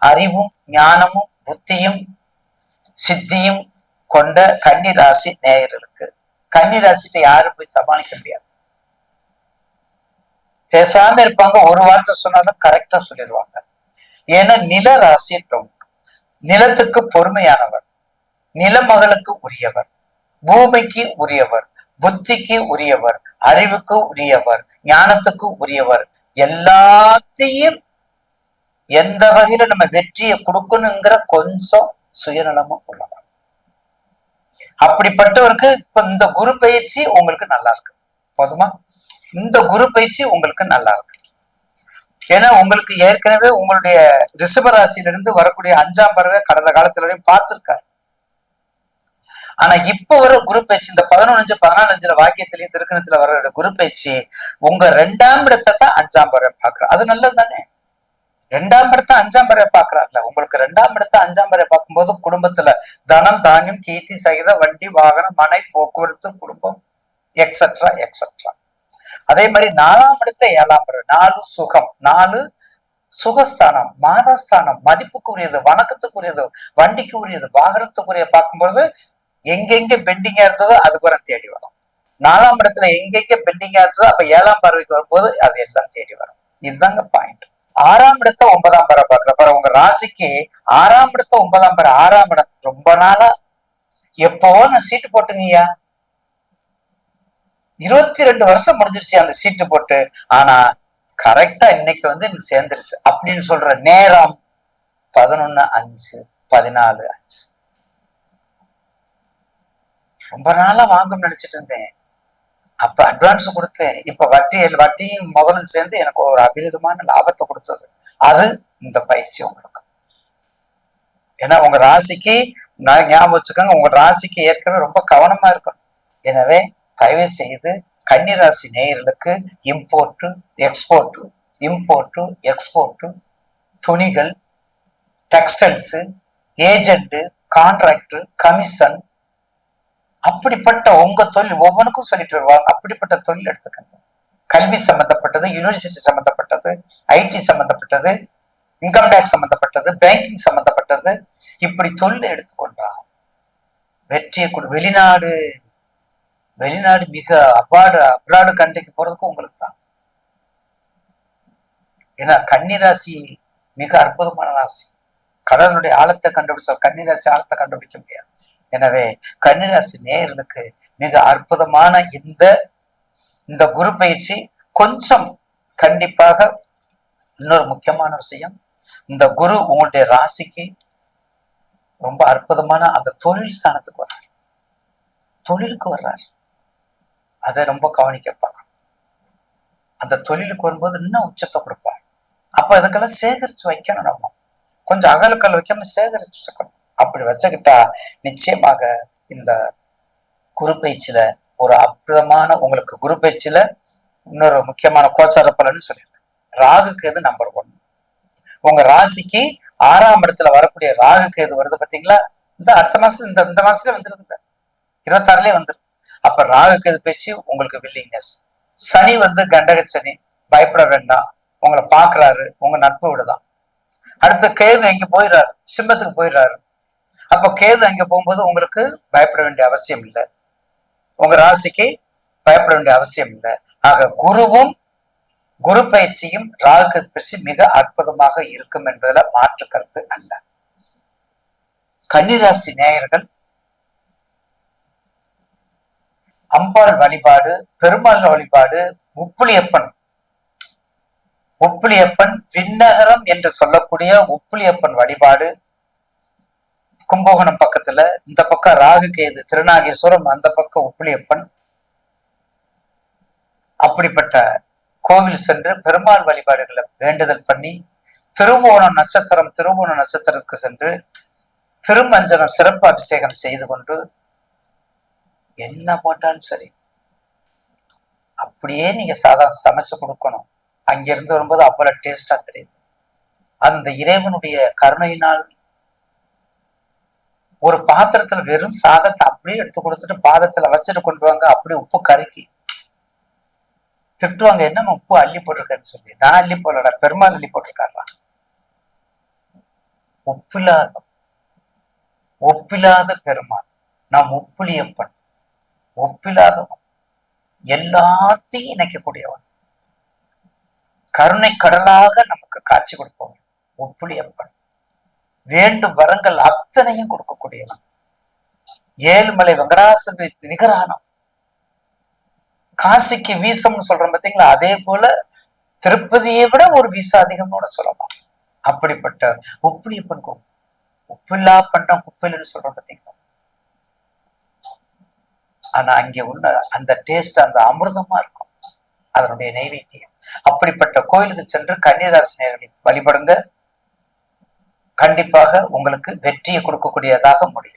அறிவும் ஞானமும் புத்தியும் சித்தியும் கொண்ட கன்னி ராசி நேயர்களுக்கு. கன்னி ராசிட்ட யாரும் போய் சமாளிக்க முடியாது. பேசாம இருப்பாங்க. ஒரு வார்த்தை சொன்னாலும் கரெக்டா சொல்லிடுவாங்க. ஏன்னா நில ராசி நிலத்துக்கு பொறுமையானவர். நிலமகளுக்கு உரியவர். பூமிக்கு உரியவர். புத்திக்கு உரியவர். அறிவுக்கு உரியவர். ஞானத்துக்கு உரியவர். எல்லாத்தையும் எந்த வகையில நம்ம வெற்றியை கொடுக்கணுங்கிற கொஞ்சம் சுயநலமும் உள்ளதான் அப்படிப்பட்டவருக்கு இப்ப இந்த குரு பயிற்சி உங்களுக்கு நல்லா இருக்கு. போதுமா? இந்த குரு பயிற்சி உங்களுக்கு நல்லா இருக்கு. ஏன்னா உங்களுக்கு ஏற்கனவே உங்களுடைய ரிஷபராசியிலிருந்து வரக்கூடிய அஞ்சாம் பறவை கடந்த காலத்துல வரையும் பார்த்திருக்காரு. ஆனா இப்ப வர குரு பயிற்சி இந்த பதினொன்று பதினாலஞ்சுல வாக்கியத்திலையும் திருக்கணத்துல வர குரு பயிற்சி உங்க ரெண்டாம் இடத்தை தான் அஞ்சாம் பறவை பாக்குற அது நல்லது தானே ரெண்டாம் இடத்தை அஞ்சாம் பறவை பாக்குறாருல உங்களுக்கு ரெண்டாம் இடத்தை அஞ்சாம் பறவை பார்க்கும்போது குடும்பத்துல தனம் தானியம் கீர்த்தி சகித வண்டி வாகனம் மனை போக்குவரத்து குடும்பம் எக்ஸட்ரா எக்ஸட்ரா அதே மாதிரி நாலாம் இடத்த ஏழாம் பறவை நாலு சுகம் நாலு சுகஸ்தானம் மாதஸ்தானம் மதிப்புக்கு உரியது வணக்கத்துக்கு உரியது வண்டிக்கு உரியது வாகனத்துக்குரிய பார்க்கும்போது எங்கெங்க பெண்டிங்கா இருந்ததோ அதுக்கு வர தேடி வரும். நாலாம் இடத்துல எங்கெங்க பெண்டிங்கா இருந்ததோ அப்ப ஏழாம் பார்வைக்கு வரும்போது அது எல்லாம் தேடி வரும். இதுதாங்க பாயிண்ட் ஆறாம் இடத்த ஒன்பதாம் பறை பாக்குற பாரு உங்க ராசிக்கு ஆறாம் இடத்த ஒன்பதாம் பறை ஆறாம் இடம். ரொம்ப நாளா. எப்போ நான் சீட்டு போட்டுங்கய்யா இருபத்தி ரெண்டு வருஷம் முடிஞ்சிருச்சு அந்த சீட்டு போட்டு. ஆனா கரெக்டா இன்னைக்கு வந்து எனக்கு சேர்ந்துருச்சு. அப்படின்னு சொல்ற நேரம் பதினொன்னு அஞ்சு பதினாலு அஞ்சு. ரொம்ப நாளா வாங்கும் நினைச்சிட்டு இருந்தேன். அப்ப அட்வான்ஸ் கொடுத்தேன் இப்ப வட்டி வட்டியும் முதலும் சேர்ந்து எனக்கு ஒரு அபிரதமான லாபத்தை கொடுத்தது. அது இந்த பயிற்சி உங்களுக்கு. ஏன்னா உங்க ராசிக்கு நான் ஞாபகம் வச்சுக்கோங்க உங்க ராசிக்கு ஏற்கனவே ரொம்ப கவனமா இருக்கணும். எனவே தயவு செய்து கன்னிராசி நேயர்களுக்கு இம்போர்ட்டு எக்ஸ்போர்ட்டு இம்போர்ட்டு எக்ஸ்போர்ட்டு துணிகள் டெக்ஸ்டைல்ஸு ஏஜென்ட்டு கான்ட்ராக்டர் கமிஷன் அப்படிப்பட்ட உங்க தொழில் ஒவ்வொன்றுக்கும் சொல்லிட்டு வருவாங்க. அப்படிப்பட்ட தொழில் எடுத்துக்கங்க. கல்வி சம்பந்தப்பட்டது யூனிவர்சிட்டி சம்பந்தப்பட்டது ஐடி சம்பந்தப்பட்டது இன்கம் டேக்ஸ் சம்பந்தப்பட்டது பேங்கிங் சம்பந்தப்பட்டது. இப்படி தொழில் எடுத்துக்கொண்டா வெற்றியை கொடு வெளிநாடு வெளிநாடு மிக அபார்டு அப்ராடு கண்ட்ரிக்கு போறதுக்கு உங்களுக்கு தான். ஏன்னா கன்னிராசி மிக அற்புதமான ராசி. கடலுடைய ஆழத்தை கண்டுபிடிச்சால் கன்னிராசி ஆழத்தை கண்டுபிடிக்க முடியாது. எனவே கன்னிராசி நேயர்களுக்கு மிக அற்புதமான இந்த இந்த குரு பயிற்சி கொஞ்சம் கண்டிப்பாக இன்னொரு முக்கியமான விஷயம். இந்த குரு உங்களுடைய ராசிக்கு ரொம்ப அற்புதமான அந்த தொழில் ஸ்தானத்துக்கு வர்றார். தொழிலுக்கு வர்றார். அதை ரொம்ப கவனிக்க பார்க்கணும். அந்த தொழிலுக்கு வரும்போது இன்னும் உச்சத்தை கொடுப்பார். அப்ப இதுக்கெல்லாம் சேகரிச்சு வைக்கணும் நம்ம. கொஞ்சம் அகலுக்கல் வைக்காம சேகரிச்சு வச்சுக்கணும். அப்படி வச்சுக்கிட்டா நிச்சயமாக இந்த குரு பயிற்சியில ஒரு அற்புதமான உங்களுக்கு குரு பயிற்சியில இன்னொரு முக்கியமான கோச்சார பலன்னு சொல்லியிருக்கேன். ராகுக்கு எது நம்பர் ஒன் உங்க ராசிக்கு ஆறாம் இடத்துல வரக்கூடிய ராகுக்கு எது வருது பாத்தீங்களா? இந்த அடுத்த மாசத்துல இந்த இந்த மாசத்துல வந்துருது இருபத்தாறுலயே வந்துடும் அப்ப ராகுக்கு எது பயிற்சி உங்களுக்கு வில்லிங்னஸ் சனி வந்து கண்டக சனி. பயப்பட வேண்டாம். உங்களை பாக்குறாரு உங்க நட்பு விடுதான். அடுத்து கேது எங்க போயிடுறாரு? சிம்மத்துக்கு போயிடுறாரு. அப்போ கேது அங்க போகும்போது உங்களுக்கு பயப்பட வேண்டிய அவசியம் இல்லை. உங்க ராசிக்கு பயப்பட வேண்டிய அவசியம் இல்லை. ஆக குருவும் குரு பயிற்சியும் ராகு பயிற்சி மிக அற்புதமாக இருக்கும் என்பதில் மாற்று கருத்து அல்ல. கன்னிராசி நேயர்கள் அம்பாள் வழிபாடு பெருமாள் வழிபாடு உப்புளியப்பன் உப்புளியப்பன் விண்ணகரம் என்று சொல்லக்கூடிய உப்புளியப்பன் வழிபாடு கும்பகோணம் பக்கத்துல இந்த பக்கம் ராகு கேது திருநாகேஸ்வரம் அந்த பக்கம் உப்புளியப்பன். அப்படிப்பட்ட கோவில் சென்று பெருமாள் வழிபாடுகளை வேண்டுதல் பண்ணி திருவோணம் நட்சத்திரம் திருவோண நட்சத்திரத்துக்கு சென்று திருமஞ்சனம் சிறப்பு அபிஷேகம் செய்து கொண்டு என்ன போட்டாலும் சரி அப்படியே நீங்க சாதம் சமைச்சு கொடுக்கணும். அங்கிருந்து வரும்போது அவ்வளவு டேஸ்டா தெரியுது. அந்த இறைவனுடைய கருணையினால் ஒரு பாத்திரத்துல வெறும் சாதத்தை அப்படியே எடுத்து கொடுத்துட்டு பாதத்துல வச்சுட்டு கொண்டு வாங்க அப்படியே உப்பு கரைக்கி திட்டுவாங்க என்ன உப்பு அள்ளி போட்டிருக்கேன்னு சொல்லி. நான் அள்ளி போடலடா பெருமாள் அள்ளி போட்டிருக்காரா உப்பில்லாத ஒப்பில்லாத பெருமாள். நாம் உப்புளியப்பன் ஒப்பில்லாதவன் எல்லாத்தையும் இணைக்கக்கூடியவன். கருணை கடலாக நமக்கு காட்சி கொடுப்பவன் ஒப்புளியப்பன் வேண்டும் வரங்கள் அத்தனையும் கொடுக்கக்கூடியவன். ஏழுமலை வெங்கடாசலத்துக்கு நிகரானவன் காசிக்கு வீசம்னு சொல்றோம் பார்த்தீங்களா அதே போல திருப்பதியை விட ஒரு வீசா அதிகம்னு சொல்லலாம். அப்படிப்பட்ட ஒப்புளியப்பன் கோவில் உப்பில்லா பண்டம் குப்பில்னு சொல்றோம் பார்த்தீங்களா ஆனா அங்க உள்ள அந்த டேஸ்ட் அந்த அமிர்தமா இருக்கும். அதனுடைய நைவேத்தியம். அப்படிப்பட்ட கோயிலுக்கு சென்று கன்னிராசினியர்கள் வழிபடுங்க. கண்டிப்பாக உங்களுக்கு வெற்றியை கொடுக்கக்கூடியதாக முடியும்.